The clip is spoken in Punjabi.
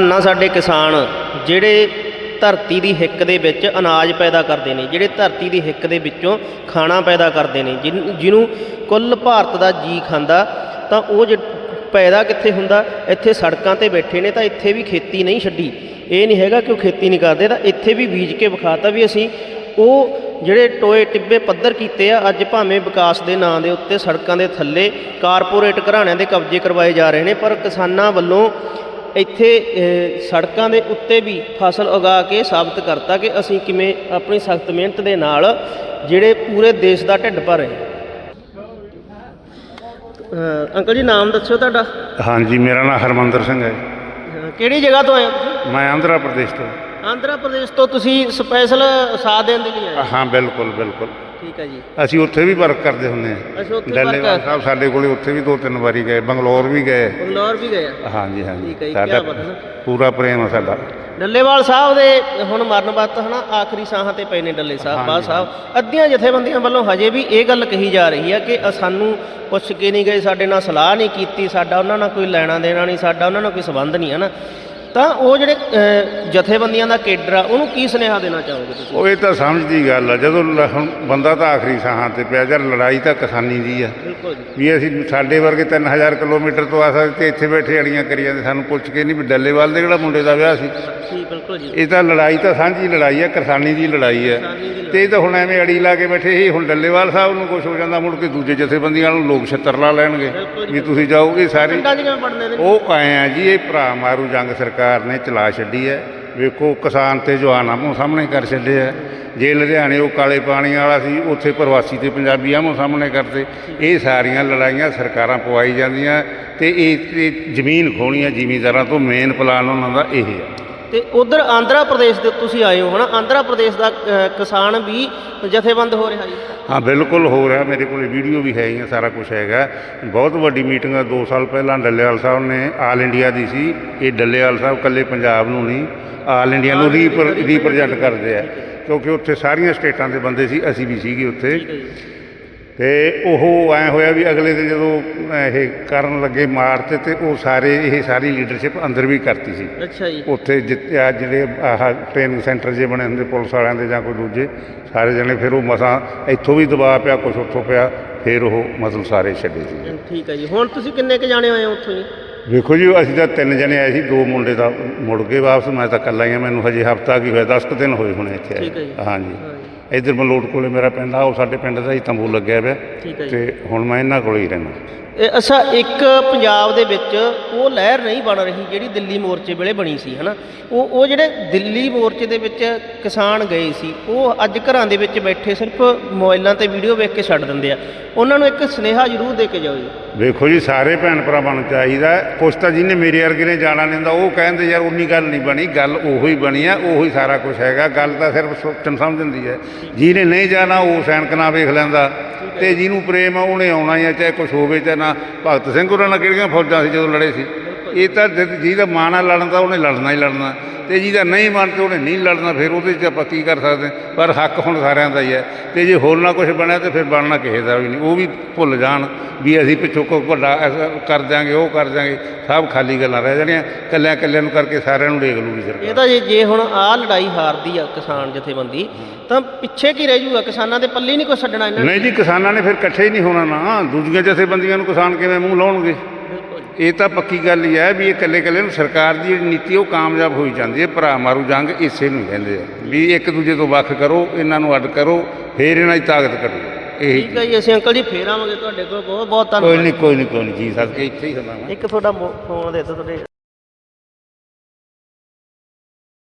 ਨਾ ਸਾਡੇ ਕਿਸਾਨ ਜਿਹੜੇ ਧਰਤੀ ਦੀ ਹਿੱਕ ਦੇ ਵਿੱਚ ਅਨਾਜ ਪੈਦਾ ਕਰਦੇ ਨੇ, ਜਿਹੜੇ ਧਰਤੀ ਦੀ ਹਿੱਕ ਦੇ ਵਿੱਚੋਂ ਖਾਣਾ ਪੈਦਾ ਕਰਦੇ ਨੇ ਜਿਹਨ- ਜਿਹਨੂੰ ਕੁੱਲ ਭਾਰਤ ਦਾ ਜੀ ਖਾਂਦਾ, ਤਾਂ ਉਹ ਜ ਪੈਦਾ ਕਿੱਥੇ ਹੁੰਦਾ? ਇੱਥੇ ਸੜਕਾਂ ਤੇ ਬੈਠੇ ਨੇ ਤਾਂ ਇੱਥੇ ਵੀ ਖੇਤੀ ਨਹੀਂ ਛੱਡੀ। ਇਹ ਨਹੀਂ ਹੈਗਾ ਕਿ ਉਹ ਖੇਤੀ ਨਹੀਂ ਕਰਦੇ, ਤਾਂ ਇੱਥੇ ਵੀ ਬੀਜ ਕੇ ਵਿਖਾਤਾ ਵੀ ਅਸੀਂ। ਉਹ ਜਿਹੜੇ ਟੋਏ ਟਿੱਬੇ ਪੱਧਰ ਕੀਤੇ ਆ, ਅੱਜ ਭਾਵੇਂ ਵਿਕਾਸ ਦੇ ਨਾਂ ਦੇ ਉੱਤੇ ਸੜਕਾਂ ਦੇ ਥੱਲੇ ਕਾਰਪੋਰੇਟ ਘਰਾਣਿਆਂ ਦੇ ਕਬਜ਼ੇ ਕਰਵਾਏ ਜਾ ਰਹੇ ਨੇ, ਪਰ ਕਿਸਾਨਾਂ ਵੱਲੋਂ ਇੱਥੇ ਸੜਕਾਂ ਦੇ ਉੱਤੇ ਵੀ ਫਸਲ ਉਗਾ ਕੇ ਸਾਬਤ ਕਰਤਾ ਕਿ ਅਸੀਂ ਕਿਵੇਂ ਆਪਣੀ ਸਖਤ ਮਿਹਨਤ ਦੇ ਨਾਲ ਜਿਹੜੇ ਪੂਰੇ ਦੇਸ਼ ਦਾ ਢਿੱਡ ਭਰ ਰਹੇ ਅੰਕਲ ਜੀ ਨਾਮ ਦੱਸਿਓ ਤੁਹਾਡਾ। ਹਾਂਜੀ ਮੇਰਾ ਨਾਮ ਹਰਮੰਦਰ ਸਿੰਘ ਹੈ ਕਿਹੜੀ ਜਗ੍ਹਾ ਤੋਂ ਆਏ ਹੋ ਤੁਸੀਂ? ਮੈਂ ਆਂਧਰਾ ਪ੍ਰਦੇਸ਼ ਤੋਂ। ਆਂਧਰਾ ਪ੍ਰਦੇਸ਼ ਤੋਂ ਤੁਸੀਂ ਸਪੈਸ਼ਲ ਸਾਥ ਦੇਣ ਦੇ ਲਈ ਆਏ? ਹਾਂ ਬਿਲਕੁਲ ਬਿਲਕੁਲ। ਠੀਕ ਹੈ ਜੀ। ਅਸੀਂ ਉੱਥੇ ਵੀ ਵਰਕ ਕਰਦੇ ਹੁੰਦੇ ਹਾਂ। ਡੱਲੇਵਾਲ ਵਰਕ ਸਾਹਿਬ ਸਾਡੇ ਕੋਲੇ ਉੱਥੇ ਵੀ ਦੋ ਤਿੰਨ ਵਾਰੀ ਗਏ ਬੰਗਲੌਰ ਵੀ ਗਏ। ਬੰਗਲੌਰ ਵੀ ਗਏ ਆ? ਹਾਂਜੀ ਹਾਂਜੀ। ਠੀਕ ਹੈ ਜੀ, ਸਾਡਾ ਕਿਆ ਬਾਤ ਹੈ। ਨਾ। ਪੂਰਾ ਪ੍ਰੇਮ ਹੈ ਸਾਡਾ। ਡੱਲੇਵਾਲ ਸਾਹਿਬ ਦੇ ਹੁਣ ਮਰਨ ਵਕਤ ਹਨਾ ਆਖਰੀ ਸਾਹਾਂ ਤੇ ਪਏ ਨੇ ਡੱਲੇ ਸਾਹਿਬ ਬਾਦ ਸਾਹਿਬ। ਅੱਧੀਆਂ ਜਥੇਬੰਦੀਆਂ ਵੱਲੋਂ ਹਜੇ ਵੀ ਇਹ ਗੱਲ ਕਹੀ ਜਾ ਰਹੀ ਹੈ ਕਿ ਅ- ਸਾਨੂੰ ਪੁੱਛ ਕੇ ਨਹੀਂ ਗਏ ਸਾਡੇ ਨਾਲ ਸਲਾਹ ਨਹੀਂ ਕੀਤੀ ਸਾਡਾ ਉਹਨਾਂ ਨਾਲ ਕੋਈ ਲੈਣਾ ਦੇਣਾ ਨਹੀਂ ਸਾਡਾ ਉਹਨਾਂ ਨਾਲ ਕੋਈ ਸਬੰਧ ਨਹੀਂ ਹੈ ਨਾ ਤਾਂ ਉਹ ਜਿਹੜੇ ਅ, ਜਥੇਬੰਦੀਆਂ ਦਾ ਕੇਡਰ ਆ ਉਹਨੂੰ ਕੀ ਸੁਨੇਹਾ ਦੇਣਾ ਚਾਹੋਗੇ ਤੁਸੀਂ? ਉਹ ਇਹ ਤਾਂ ਸਮਝ ਦੀ ਗੱਲ ਆ ਜਦੋਂ ਲ- ਹੁਣ ਬੰਦਾ ਤਾਂ ਆਖਰੀ ਸਾਹਾਂ ਤੇ ਪਿਆ ਜਦ ਲੜਾਈ ਤਾਂ ਕਿਸਾਨੀ ਦੀ ਆ। ਬਿਲਕੁਲ ਜੀ। ਵੀ ਅਸੀਂ ਸਾਡੇ ਵਰਗੇ 3000 ਕਿਲੋਮੀਟਰ ਤੋਂ ਆ ਸਕਦੇ ਤੇ ਇੱਥੇ ਬੈਠੇ ਅੜੀਆਂ ਕਰੀ ਜਾਂਦੇ ਸਾਨੂੰ ਪੁੱਛ ਕੇ ਨਹੀਂ ਵੀ ਡੱਲੇਵਾਲ ਦੇ ਕਿਹੜਾ ਮੁੰਡੇ ਦਾ ਵਿਆਹ ਸੀ? ਜੀ ਬਿਲਕੁਲ ਜੀ। ਇਹ ਤਾਂ ਲੜਾਈ ਤਾਂ ਸਾਂਝੀ ਲੜਾਈ ਹੈ ਕਿਸਾਨੀ ਦੀ ਲੜਾਈ ਦੀ ਤੇ ਇਹ ਤਾਂ ਹੁਣ ਐਵੇਂ ਅੜੀ ਲਾ ਕੇ ਬੈਠੇ ਸੀ ਹੁਣ ਡੱਲੇਵਾਲ ਸਾਹਿਬ ਨੂੰ ਕੁਝ ਹੋ ਜਾਂਦਾ ਮੁੜ ਕੇ ਦੂਜੇ ਜਥੇਬੰਦੀਆਂ ਨੂੰ ਲੋਕ ਛੱਤਰ ਲਾ ਲੈਣਗੇ ਵੀ ਤੁਸੀਂ ਜਾਓ ਇਹ ਸਾਰੀ ਪਿੰਡਾਂ 'ਚ ਕਿਵੇਂ ਪੜਨੇ ਨੇ। ਉਹ ਆਏ ਆ ਜੀ ਇਹ ਭਰਾ ਮਾਰੂ ਜੰਗ ਸਰਕਾਰ ਸਰਕਾਰ ਨੇ ਚਲਾ ਛੱਡੀ ਹੈ। ਵੇਖੋ, ਕਿਸਾਨ ਤੇ ਜਵਾਨ ਆਮੋ ਸਾਹਮਣੇ ਕਰ ਛੱਡੇ ਆ। ਜੇ ਲੁਧਿਆਣੇ ਉਹ ਕਾਲੇ ਪਾਣੀ ਵਾਲਾ ਸੀ, ਉੱਥੇ ਪ੍ਰਵਾਸੀ ਤੇ ਪੰਜਾਬੀ ਆਮੋ ਸਾਹਮਣੇ ਕਰਦੇ। ਇਹ ਸਾਰੀਆਂ ਲੜਾਈਆਂ ਸਰਕਾਰਾਂ ਪਵਾਈ ਜਾਂਦੀਆਂ ਤੇ ਇਹ ਇਹ ਜ਼ਮੀਨ ਖੋਣੀਆਂ ਜ਼ਿਮੀਂਦਾਰਾਂ ਤੋਂ ਮੇਨ ਪਲਾਨ ਉਹਨਾਂ ਦਾ ਇਹ ਹੈ ਤੇ ਉਧਰ ਆਂਧਰਾ ਪ੍ਰਦੇਸ਼ ਦੇ ਤੁਸੀਂ ਆਏ ਹੋ ਹਨਾ? ਆਂਧਰਾ ਪ੍ਰਦੇਸ਼ ਦਾ ਕਿਸਾਨ ਵੀ ਜਥੇਬੰਦ ਹੋ ਰਿਹਾ ਜੀ। ਹਾਂ ਬਿਲਕੁਲ ਹੋ ਰਿਹਾ। ਮੇਰੇ ਕੋਲ ਵੀਡੀਓ ਵੀ ਹੈਗੀਆਂ ਸਾਰਾ ਕੁਝ ਹੈਗਾ। ਬਹੁਤ ਵੱਡੀ ਮੀਟਿੰਗ ਆ 2 ਸਾਲ ਪਹਿਲਾਂ ਡੱਲੇਵਾਲ ਸਾਹਿਬ ਨੇ ਆਲ ਇੰਡੀਆ ਦੀ ਸੀ। ਇਹ ਡੱਲੇਵਾਲ ਸਾਹਿਬ ਕੱਲੇ ਪੰਜਾਬ ਨੂੰ ਨਹੀਂ ਆਲ ਇੰਡੀਆ ਨੂੰ ਰੀਪ੍ਰੈਜ਼ੈਂਟ ਕਰਦੇ ਆ। ਕਿਉਂਕਿ ਉੱਥੇ ਸਾਰੀਆਂ ਸਟੇਟਾਂ ਦੇ ਬੰਦੇ ਸੀ ਅਸੀਂ ਵੀ ਸੀਗੇ ਉੱਥੇ। ਤੇ ਉਹ ਐ ਹੋਇਆ ਵੀ ਅਗਲੇ ਦਿਨ ਜਦੋਂ ਇਹ ਕਰਨ ਲੱਗੇ ਮਾਰਚ ਤੇ ਉਹ ਸਾਰੇ ਇਹ ਸਾਰੀ ਲੀਡਰਸ਼ਿਪ ਅੰਦਰ ਵੀ ਕਰਤੀ ਸੀ। ਅੱਛਾ ਜੀ। ਉੱਥੇ ਜਿੱਤੇ ਆ ਜਿਹੜੇ ਆਹ ਟ੍ਰੇਨਿੰਗ ਸੈਂਟਰ ਜੇ ਬਣੇ ਹੁੰਦੇ ਪੁਲਿਸ ਵਾਲਿਆਂ ਦੇ ਜਾਂ ਕੋਈ ਦੂਜੇ ਸਾਰੇ ਜਣੇ ਫਿਰ ਉਹ ਮਸਾਂ ਇੱਥੋਂ ਵੀ ਦਬਾਅ ਪਿਆ ਕੁਛ ਉੱਥੋਂ ਪਿਆ ਫਿਰ ਉਹ ਮਤਲਬ ਸਾਰੇ ਛੱਡੇ ਸੀ। ਠੀਕ ਹੈ ਜੀ। ਹੁਣ ਤੁਸੀਂ ਕਿੰਨੇ ਕੁ ਜਾਣੇ ਆਏ ਹੋ ਉੱਥੋਂ ਜੀ? ਵੇਖੋ ਜੀ ਅਸੀਂ ਤਾਂ ਤਿੰਨ ਜਣੇ ਆਏ ਸੀ ਦੋ ਮੁੰਡੇ ਤਾਂ ਮੁੜ ਗਏ ਵਾਪਸ ਮੈਂ ਤਾਂ ਇਕੱਲਾ ਹੀ ਆ ਮੈਨੂੰ ਹਜੇ ਹਫਤਾ ਕੀ ਹੋਇਆ 10 ਕੁ ਦਿਨ ਹੋਏ ਹੋਣੇ ਇੱਥੇ ਆਏ। ਹਾਂਜੀ। ਇੱਧਰ ਮਲੋਟ ਕੋਲੇ ਮੇਰਾ ਪਿੰਡ ਆ ਉਹ ਸਾਡੇ ਪਿੰਡ ਦਾ ਹੀ ਤੰਬੂ ਲੱਗਿਆ ਪਿਆ। ਠੀਕ ਹੈ ਜੀ। ਤੇ ਹੁਣ ਮੈਂ ਇਹਨਾਂ ਕੋਲੇ ਹੀ ਰਹਿਣਾ। ਇਹ ਅੱਛਾ ਇੱਕ ਪੰਜਾਬ ਦੇ ਵਿੱਚ ਉਹ ਲਹਿਰ ਨਹੀਂ ਬਣ ਰਹੀ ਜਿਹੜੀ ਦਿੱਲੀ ਮੋਰਚੇ ਵੇਲੇ ਬਣੀ ਸੀ ਹਨਾ? ਉਹ ਉਹ ਜਿਹੜੇ ਦਿੱਲੀ ਮੋਰਚੇ ਦੇ ਵਿੱਚ ਕਿਸਾਨ ਗਏ ਸੀ ਉਹ ਅੱਜ ਘਰਾਂ ਦੇ ਵਿੱਚ ਬੈਠੇ ਸਿਰਫ ਮੋਬਾਈਲਾਂ ਤੇ ਵੀਡੀਓ ਵੇਖ ਕੇ ਛੱਡ ਦਿੰਦੇ ਆ। ਉਹਨਾਂ ਨੂੰ ਇੱਕ ਸੁਨੇਹਾ ਜ਼ਰੂਰ ਦੇ ਕੇ ਜਾਓ ਜੀ। ਵੇਖੋ ਜੀ, ਸਾਰੇ ਭੈਣ ਭਰਾਵਾਂ ਨੂੰ ਚਾਹੀਦਾ ਕੁਛ ਤਾਂ ਜਿਹਨੇ ਮੇਰੇ ਵਰਗੇ ਨੇ ਜਾਣਾ ਨਹੀਂ ਹੁੰਦਾ, ਉਹ ਕਹਿੰਦੇ ਯਾਰ ਉਨੀ ਗੱਲ ਨਹੀਂ ਬਣੀ, ਗੱਲ ਉਹੀ ਬਣੀ ਆ ਹੀ ਸਾਰਾ ਕੁਝ ਹੈਗਾ। ਗੱਲ ਤਾਂ ਸਿਰਫ ਸੋਚਣ ਸਮਝਣ ਦੀ ਹੈ। ਜਿਹਨੇ ਨਹੀਂ ਜਾਣਾ, ਉਹ ਸੈਨਕ ਨਾ ਵੇਖ ਲੈਂਦਾ। ਤੇ ਜਿਹਨੂੰ ਪ੍ਰੇਮ ਆ, ਉਹਨੇ ਆਉਣਾ ਹੀ ਆ, ਚਾਹੇ ਕੁਝ ਹੋਵੇ, ਚਾਹੇ ਨਾ। ਭਗਤ ਸਿੰਘ ਹੋਰਾਂ ਨਾਲ ਕਿਹੜੀਆਂ ਫੌਜਾਂ ਸੀ ਜਦੋਂ ਲੜੇ ਸੀ? ਇਹ ਤਾਂ ਜਿਹਦਾ ਮਾਂ ਨਾਲ ਲੜਨ ਦਾ, ਉਹਨੇ ਲੜਨਾ ਹੀ ਲੜਨਾ। ਤੇ ਜਿਹਦਾ ਨਹੀਂ ਮਨ ਤੇ ਉਹਨੇ ਨਹੀਂ ਲੜਨਾ ਫਿਰ ਉਹਦੇ 'ਚ ਆਪਾਂ ਕੀ ਕਰ ਸਕਦੇ? ਪਰ ਹੱਕ ਹੁਣ ਸਾਰਿਆਂ ਦਾ ਹੀ ਹੈ। ਤੇ ਜੇ ਹੋਰ ਨਾ ਕੁਝ ਬਣਿਆ ਤੇ ਫਿਰ ਬਣਨਾ ਕਿਸੇ ਦਾ ਵੀ ਨਹੀਂ। ਉਹ ਵੀ ਭੁੱਲ ਜਾਣ ਵੀ ਅਸੀਂ ਪਿੱਛੋਂ ਕੋ ਵੱਡਾ ਕਰ ਦਿਆਂਗੇ ਉਹ ਕਰ ਦਿਆਂਗੇ। ਸਭ ਖਾਲੀ ਗੱਲਾਂ ਰਹਿ ਜਾਣੀਆਂ। ਕੱਲਿਆਂ ਕੱਲਿਆਂ ਨੂੰ ਕਰਕੇ ਸਾਰਿਆਂ ਨੂੰ ਡੇਗ ਲੂਗੀ ਸਰਕਾਰ। ਇਹ ਤਾਂ ਜੇ ਜੇ ਹੁਣ ਆਹ ਲੜਾਈ ਹਾਰਦੀ ਆ ਕਿਸਾਨ ਜਥੇਬੰਦੀ ਤਾਂ ਪਿੱਛੇ ਕੀ ਰਹਿ ਜੂਗਾ? ਕਿਸਾਨਾਂ ਦੇ ਪੱਲੇ ਨਹੀਂ ਕੋਈ ਛੱਡਣਾ ਇਹਨਾਂ ਨੇ। ਨਹੀਂ ਜੀ ਕਿਸਾਨਾਂ ਨੇ ਫਿਰ ਇਕੱਠੇ ਹੀ ਨਹੀਂ ਹੋਣਾ ਨਾ। ਦੂਜੀਆਂ ਜਥੇਬੰਦੀਆਂ ਨੂੰ ਕਿਸਾਨ ਕਿਵੇਂ ਮੂੰਹ ਲਾਉਣਗੇ। ਇਹ ਤਾਂ ਪੱਕੀ ਗੱਲ ਹੀ ਹੈ ਵੀ ਇਹ ਇਕੱਲੇ ਇਕੱਲੇ ਨੂੰ ਸਰਕਾਰ ਦੀ ਜਿਹੜੀ ਨੀਤੀ ਉਹ ਕਾਮਯਾਬ ਹੋਈ ਜਾਂਦੀ ਹੈ ਭਰਾ ਮਾਰੂ ਜੰਗ ਇਸੇ ਨੂੰ ਕਹਿੰਦੇ ਆ। ਵੀ ਇੱਕ ਦੂਜੇ ਤੋਂ ਵੱਖ ਕਰੋ ਇਹਨਾਂ ਨੂੰ ਅੱਡ ਕਰੋ ਫੇਰ ਇਹਨਾਂ ਦੀ ਤਾਕਤ ਘਟੂ। ਇਹੀ ਠੀਕ ਹੈ ਜੀ ਅਸੀਂ ਅੰਕਲ ਜੀ ਫੇਰ ਆਵਾਂਗੇ ਤੁਹਾਡੇ ਕੋਲ। ਬਹੁਤ ਬਹੁਤ ਕੋਈ ਧੰਨਵਾਦ। ਨਹੀਂ ਕੋਈ ਨਹੀਂ ਕੋਈ ਨਹੀਂ ਜੀ ਸਦਕੇ ਇੱਥੇ ਹੀ ਮੈਂ ਇੱਕ ਤੁਹਾਡਾ ਮੋ- ਫੋਨ ਦੇ ਦਿਓ ਤੁਹਾਡੇ।